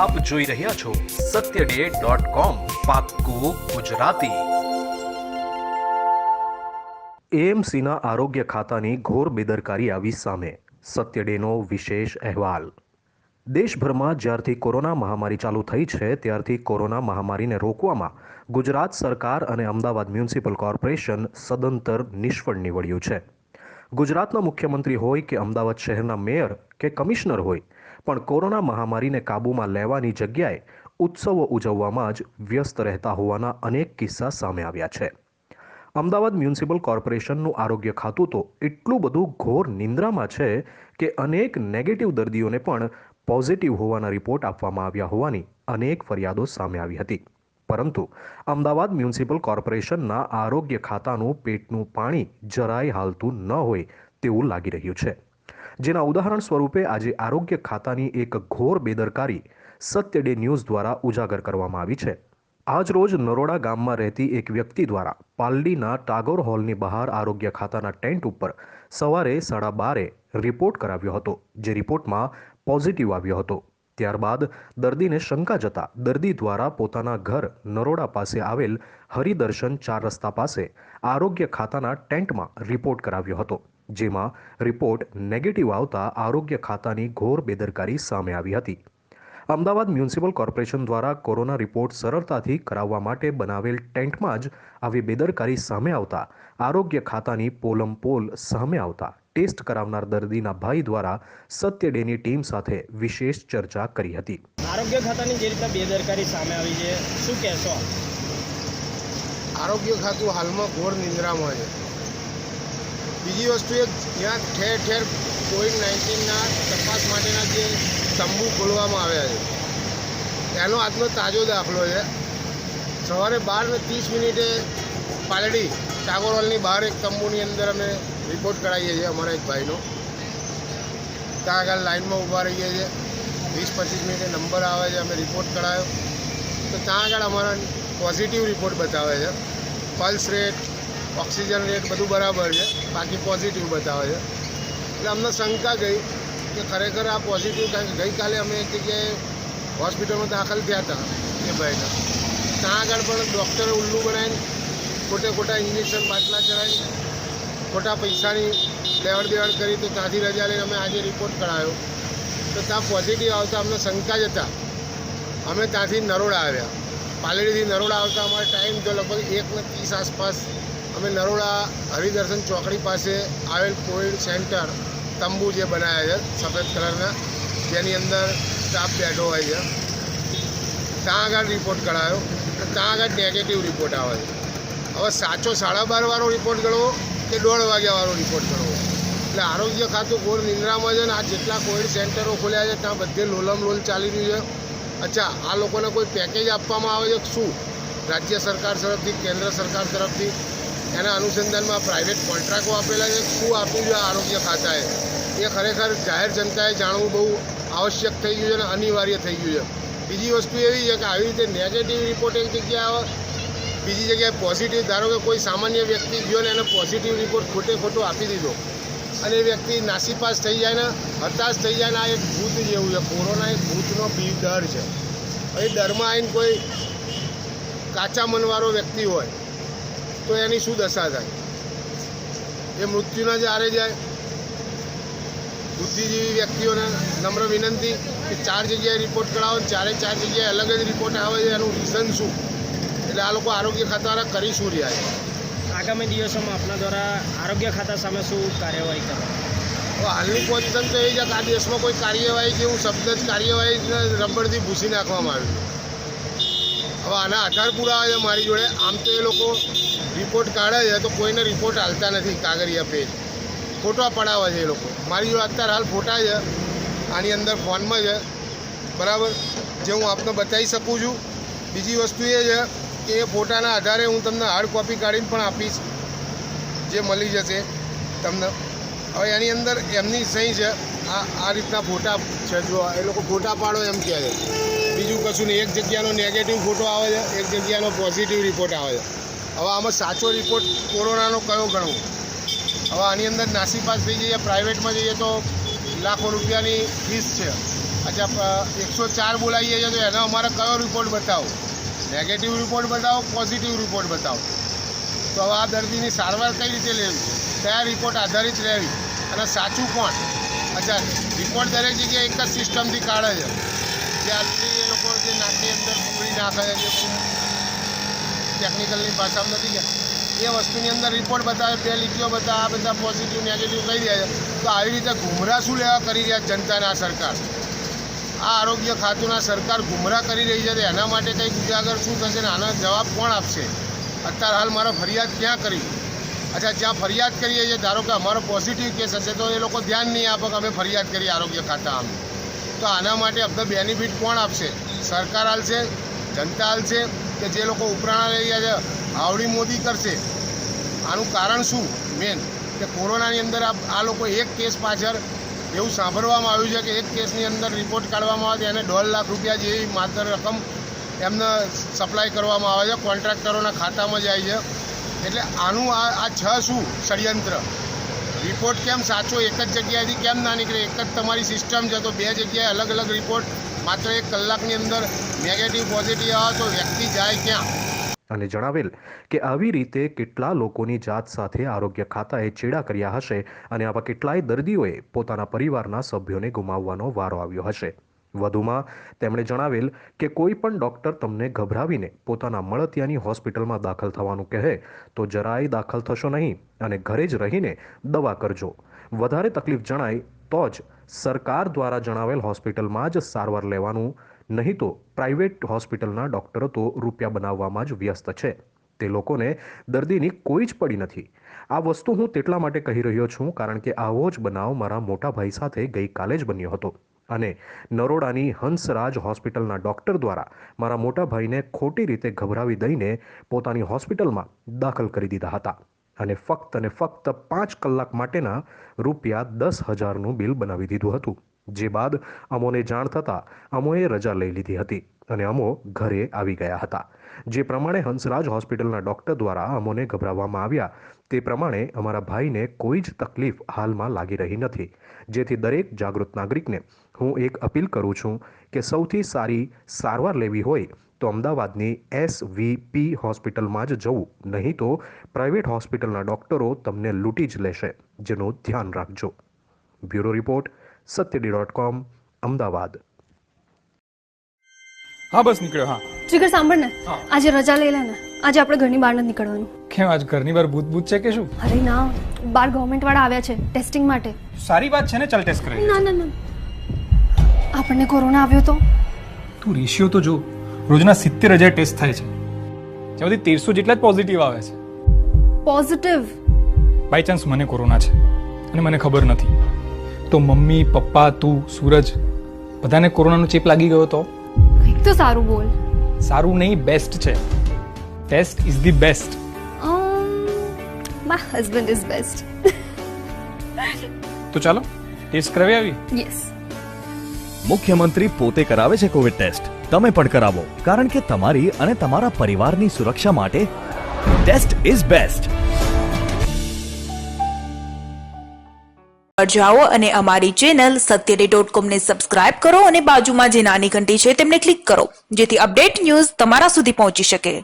આપ જોઈ રહ્યા છો સત્ય ડે ડોટ કોમ પાક્કું ગુજરાતી. એએમસીના આરોગ્ય ખાતાની ઘોર બેદરકારી આવી સામે સત્ય ડેનો વિશેષ અહેવાલ. દેશભરમાં જ્યારથી કોરોના મહામારી ચાલુ થઈ છે, ત્યારથી કોરોના મહામારીને રોકવામાં ગુજરાત સરકાર અને અમદાવાદ મ્યુનિસિપલ કોર્પોરેશન સદંતર નિષ્ફળ નીવડ્યું છે. ગુજરાતના મુખ્યમંત્રી હોય કે અમદાવાદ શહેરના મેયર કે કમિશનર હોય પણ કોરોના મહામારીને કાબૂમાં લેવાની જગ્યાએ ઉત્સવો ઉજવવામાં જ વ્યસ્ત રહેતા હોવાના અનેક કિસ્સા સામે આવ્યા છે. અમદાવાદ મ્યુનિસિપલ કોર્પોરેશનનું આરોગ્ય ખાતું તો એટલું બધું ઘોર નિંદ્રામાં છે કે અનેક નેગેટિવ દર્દીઓને પણ પોઝિટિવ હોવાના રિપોર્ટ આપવામાં આવ્યા હોવાની અનેક ફરિયાદો સામે આવી હતી. પરંતુ અમદાવાદ મ્યુનિસિપલ કોર્પોરેશનના આરોગ્ય ખાતાનું પેટનું પાણી જરાય હાલતું ન હોય તેવું લાગી રહ્યું છે. જેના ઉદાહરણ સ્વરૂપે આજે આરોગ્ય ખાતાની એક ઘોર બેદરકારી સત્ય ડે ન્યૂઝ દ્વારા ઉજાગર કરવામાં આવી છે. આજ રોજ નરોડા ગામમાં રહેતી એક વ્યક્તિ દ્વારા પાલડીના ટાગોર હોલની બહાર આરોગ્ય ખાતાના ટેન્ટ ઉપર સવારે સાડા બારે રિપોર્ટ કરાવ્યો હતો, જે રિપોર્ટમાં પોઝિટિવ આવ્યો હતો. ત્યારબાદ દર્દીને શંકા જતા દર્દી દ્વારા પોતાના ઘર નરોડા પાસે આવેલ હરિદર્શન ચાર રસ્તા પાસે આરોગ્ય ખાતાના ટેન્ટમાં રિપોર્ટ કરાવ્યો હતો. જેમાં રિપોર્ટ નેગેટિવ આવતા આરોગ્ય ખાતાની ઘોર બેદરકારી સામે આવી હતી. અમદાવાદ મ્યુનિસિપલ કોર્પોરેશન દ્વારા કોરોના રિપોર્ટ સરળતાથી કરાવવા માટે બનાવેલ ટેન્ટમાં જ આવી બેદરકારી સામે આવતા આરોગ્ય ખાતાની પોલમ પોલ સામે આવતા ટેસ્ટ કરાવનાર દર્દીના ભાઈ દ્વારા સત્ય ડેની ટીમ સાથે વિશેષ ચર્ચા કરી હતી. આરોગ્ય ખાતાની જે રીતના બેદરકારી સામે આવી છે શું કહેશો? આરોગ્ય ખાતું હાલમાં ઘોર નિંદ્રામાં છે. બીજી વસ્તુ એ, જ્યાં ઠેર ઠેર કોવિડ નાઇન્ટીનના તપાસ માટેના જે તંબુ ખોલવામાં આવ્યા છે, એનો આજનો તાજો દાખલો છે. સવારે બાર ને ત્રીસ મિનિટે પાલડી ટાગોર હોલની બહાર એક તંબુની અંદર અમે રિપોર્ટ કરાવીએ છીએ, અમારા એક ભાઈનો. ત્યાં આગળ લાઇનમાં ઊભા રહીએ છીએ. વીસ પચીસ મિનિટે નંબર આવે છે, અમે રિપોર્ટ કરાયો. તો ત્યાં આગળ અમારા પોઝિટિવ રિપોર્ટ બતાવે છે. પલ્સ રેટ ઓક્સિજન રેટ બધું બરાબર છે. બાકી પોઝિટિવ બતાવે છે. એટલે અમને શંકા ગઈ કે ખરેખર આ પોઝિટિવ કારણ કે ગઈકાલે અમે એક જગ્યાએ હોસ્પિટલમાં દાખલ થયા હતા, એ ભાઈને. ત્યાં આગળ પણ ડૉક્ટરે ઉલ્લુ બનાવીને ખોટે ખોટા ઇન્જેક્શન બાટલા ચડાવી ખોટા પૈસાની લેવડ દેવડ કરી તો ત્યાંથી રજા લઈને અમે આજે રિપોર્ટ કરાયો તો ત્યાં પોઝિટિવ આવતા અમને શંકા જ હતા. અમે ત્યાંથી નરોડા આવ્યા. પાલેડીથી નરોડા આવતા અમારો ટાઈમ તો લગભગ એકને ત્રીસ આસપાસ અમે નરોડા હરિદર્શન ચોકડી પાસે આવેલ કોવિડ સેન્ટર તંબુ જે બનાવ્યા છે, સફેદ કલરના, જેની અંદર સ્ટાફ બેઠો હોય છે. ત્યાં આગળ રિપોર્ટ કરાયો ત્યાં આગળ નેગેટિવ રિપોર્ટ આવે છે. હવે સાચો સાડા બાર વાળો રિપોર્ટ ગણવો કે દોઢ વાગ્યાવાળો રિપોર્ટ ગણવો? એટલે આરોગ્ય ખાતું ઘોર નિંદ્રામાં છે ને આ જેટલા કોવિડ સેન્ટરો ખોલ્યા છે, ત્યાં બધે લોલમ લોલ ચાલી રહ્યું છે. અચ્છા, આ લોકોને કોઈ પેકેજ આપવામાં આવે છે શું? રાજ્ય સરકાર તરફથી, કેન્દ્ર સરકાર તરફથી? એના અનુસંધાનમાં પ્રાઇવેટ કોન્ટ્રાક્ટો આપેલા છે. શું આપ્યું છે આરોગ્ય ખાતાએ? એ ખરેખર જાહેર જનતાએ જાણવું બહુ આવશ્યક થઈ ગયું છે અને અનિવાર્ય થઈ ગયું છે. બીજી વસ્તુ એવી છે કે આવી રીતે નેગેટિવ રિપોર્ટ એક જગ્યાએ બીજી જગ્યાએ પોઝિટિવ ધારો કે કોઈ સામાન્ય વ્યક્તિ ગયો ને એને પોઝિટિવ રિપોર્ટ ખોટે ખોટો આપી દીધો. અને એ વ્યક્તિ નાસીપાસ થઈ જાય ને, હતાશ થઈ જાય ને, આ એક ભૂત જેવું છે. કોરોના એક ભૂતનો બી ડર છે. એ ડરમાં આવીને કોઈ કાચા મનવાળો વ્યક્તિ હોય તો એની શું દશા થાય? એ મૃત્યુના જ આરે જાય. બુદ્ધિજીવી વ્યક્તિઓને નમ્ર વિનંતી કે ચાર જગ્યાએ રિપોર્ટ કરાવો ચારે ચાર જગ્યાએ અલગ જ રિપોર્ટ આવે છે એનું રીઝન શું? એટલે આ લોકો આરોગ્ય ખાતા કરી શું રહ્યા છે? આગામી દિવસોમાં આપના દ્વારા આરોગ્ય ખાતા સામે શું કાર્યવાહી કરવા હાલની પોઝિશન તો એ જ આ દેશમાં કોઈ કાર્યવાહી જેવું શબ્દ જ કાર્યવાહી રબડથી ભૂસી નાખવામાં આવ્યું હવે આના આધાર પુરાવા છે મારી જોડે. આમ તો એ લોકો રિપોર્ટ કાઢે છે તો કોઈને રિપોર્ટ હાલતા નથી કાગરિયા પેજ ફોટા પડાવે છે એ લોકો. મારી જોડે અત્યારે હાલ ફોટા છે. આની અંદર ફોનમાં છે. બરાબર? જે હું આપને બતાવી શકું છું. બીજી વસ્તુ એ છે કે એ ફોટાના આધારે હું તમને હાર્ડ કોપી કાઢીને પણ આપીશ. જે મળી જશે તમને. હવે એની અંદર એમની સહી છે. આ આ રીતના ફોટા છે જો એ લોકો ફોટા પાડો એમ કહે છે. બીજું કશું નહીં. એક જગ્યાનો નેગેટિવ ફોટો આવે છે. એક જગ્યાનો પોઝિટિવ રિપોર્ટ આવે છે. હવે આમાં સાચો રિપોર્ટ કોરોનાનો કયો ગણવો? હવે આની અંદર નાસીપાસ થઈ જઈએ, પ્રાઇવેટમાં જઈએ તો લાખો રૂપિયાની ફીસ છે. અચ્છા એકસો ચાર બોલાવીએ છીએ તો એનો અમારે કયો રિપોર્ટ બતાવો? નેગેટિવ રિપોર્ટ બતાવો પોઝિટિવ રિપોર્ટ બતાવો? તો હવે આ દર્દીની સારવાર કઈ રીતે લેવી? કયા રિપોર્ટ આધારિત રહેવી અને સાચું કોણ? અચ્છા રિપોર્ટ દરેક જગ્યાએ એક જ સિસ્ટમથી કાઢે છે. જે આટલી એ લોકો જે નાકની અંદર ફૂગડી નાખે છે ટેકનિકલની ભાષામાં નથી ગયા. એ વસ્તુની અંદર રિપોર્ટ બતાવે, બે લીટીઓ બતાવે, આ બધા પોઝિટિવ નેગેટિવ કહી રહ્યા છે. તો આવી રીતે ગુમરા શું લેવા કરી રહ્યા જનતાને આ સરકાર? આ આરોગ્ય ખાતુંના સરકાર ગુમરા કરી રહી છે એના માટે કંઈક ઉજાગર શું થશે ને આનો જવાબ કોણ આપશે? અત્યારે હાલ મારો ફરિયાદ ક્યાં કરી? અચ્છા, જ્યાં ફરિયાદ કરીએ છીએ, ધારો કે અમારો પોઝિટિવ કેસ હશે, તો એ લોકો ધ્યાન નહીં આપે કે અમે ફરિયાદ કરીએ આરોગ્ય ખાતા આમ. તો આના માટે અમને બેનિફિટ કોણ આપશે? સરકાર હાલશે, જનતા હાલશે કે જે લોકો ઉપરાણા લઈ રહ્યા છે આવડી મોદી કરશે, આનું કારણ શું? મેન કે કોરોનાની અંદર આ લોકો એક કેસ પાછળ એવું સાંભળવામાં આવ્યું છે કે એક કેસની અંદર રિપોર્ટ કાઢવામાં આવે એને દોઢ લાખ રૂપિયા જેવી માત્ર રકમ એમને સપ્લાય કરવામાં આવે છે કોન્ટ્રાક્ટરોના ખાતામાં જાય છે. એટલે આનું આ આ છ શું? ષડયંત્ર. રિપોર્ટ કેમ સાચો? એક જ જગ્યાએથી કેમ ના નીકળે? એક જ તમારી સિસ્ટમ છે, તો બે જગ્યાએ અલગ અલગ રિપોર્ટ માત્ર એક કલાકની અંદર નેગેટિવ પોઝિટિવ આવે તો વ્યક્તિ જાય ક્યાં? અને જણાવેલ કે આવી રીતે કેટલા લોકોની જાત સાથે આરોગ્ય ખાતાએ ચેડા કર્યા હશે અને આવા કેટલાય દર્દીઓએ પોતાના પરિવારના સભ્યોને ગુમાવવાનો વારો આવ્યો હશે. વધુમાં તેમણે જણાવેલ કે કોઈ પણ ડૉક્ટર તમને ગભરાવીને પોતાના મળતિયાની હોસ્પિટલમાં દાખલ થવાનું કહે તો જરાય દાખલ થશો નહીં અને ઘરે જ રહીને દવા કરજો. વધારે તકલીફ જણાય તો જ સરકાર દ્વારા જણાવેલ હોસ્પિટલમાં જ સારવાર લેવાનું, નહીં તો પ્રાઇવેટ હોસ્પિટલના ડૉક્ટરો તો રૂપિયા બનાવવામાં જ વ્યસ્ત છે. તે લોકોને દર્દીની કોઈ જ પડી નથી. આ વસ્તુ હું તેટલા માટે કહી રહ્યો છું કારણ કે આવો જ બનાવ મારા મોટા ભાઈ સાથે ગઈકાલે જ બન્યો હતો. અને નરોડાની હંસરાજ હોસ્પિટલના ડૉક્ટર દ્વારા મારા મોટા ભાઈને ખોટી રીતે ગભરાવી દઈને પોતાની હોસ્પિટલમાં દાખલ કરી દીધા હતા. અને ફક્ત અને ફક્ત પાંચ કલાક માટેના રૂપિયા દસ હજારનું બિલ બનાવી દીધું હતું. જે બાદ અમોને જાણ થતાં અમોએ રજા લઈ લીધી હતી. અને અમો ઘરે આવી ગયા હતા. જે પ્રમાણે હંસરાજ હોસ્પિટલના ડૉક્ટર દ્વારા અમોને ગભરાવવામાં આવ્યા, તે પ્રમાણે અમારા ભાઈને કોઈ જ તકલીફ હાલમાં લાગી રહી નથી. જેથી દરેક જાગૃત નાગરિકને હું એક અપીલ કરું છું કે સૌથી સારી સારવાર લેવી હોય તો અમદાવાદની એસવીપી હોસ્પિટલમાં જ જવું, નહીં તો પ્રાઇવેટ હોસ્પિટલના ડોક્ટરો તમને લૂંટી જ લેશે. જેનું ધ્યાન રાખજો. Bureau report, સત્યડી dot com, Ahmedabad. હા બસ નીકળ્યો હા. જીગર સાંભળ ને. આજે રજા લઈ લે ને. આજે આપણે ઘરની બહાર નથી નીકળવાનું. કેમ આજ ઘરની બહાર ભૂત ભૂત છે કે શું? અરે ના બાર ગવર્મેન્ટ વાળા આવ્યા છે ટેસ્ટિંગ માટે. સારી વાત છે ને ચાલ ટેસ્ટ કરાવી ના ના ના. આપણને કોરોના આવ્યો તો? તું રેશિયો તો જો રોજના સિત્તેર હજાર ટેસ્ટ થાય છે. જેમાંથી તેરસો જેટલા જ પોઝિટિવ આવે છે. પોઝિટિવ બાય ચાન્સ મને કોરોના છે અને મને ખબર નથી. તો મમ્મી પપ્પા તું સૂરજ બધાને કોરોનાનો ચેપ લાગી ગયો તો? તો સારું બોલ. સારું નહીં બેસ્ટ છે. Taste is the best my husband is best તો ચાલો ટેસ્ટ કરાવી આવી? યસ મુખ્યમંત્રી પોતે કરાવે છે કોવિડ ટેસ્ટ તમે પણ કરાવો. કારણ કે તમારી અને તમારા પરિવારની સુરક્ષા માટે ટેસ્ટ ઇઝ બેસ્ટ પર જાઓ અને અમારી ચેનલ સત્યડે ડોટ કોમને સબસ્ક્રાઇબ કરો અને બાજુમાં જે નાની ઘંટી છે તેમને ક્લિક કરો, જેથી અપડેટ ન્યૂઝ તમારા સુધી પહોંચી શકે.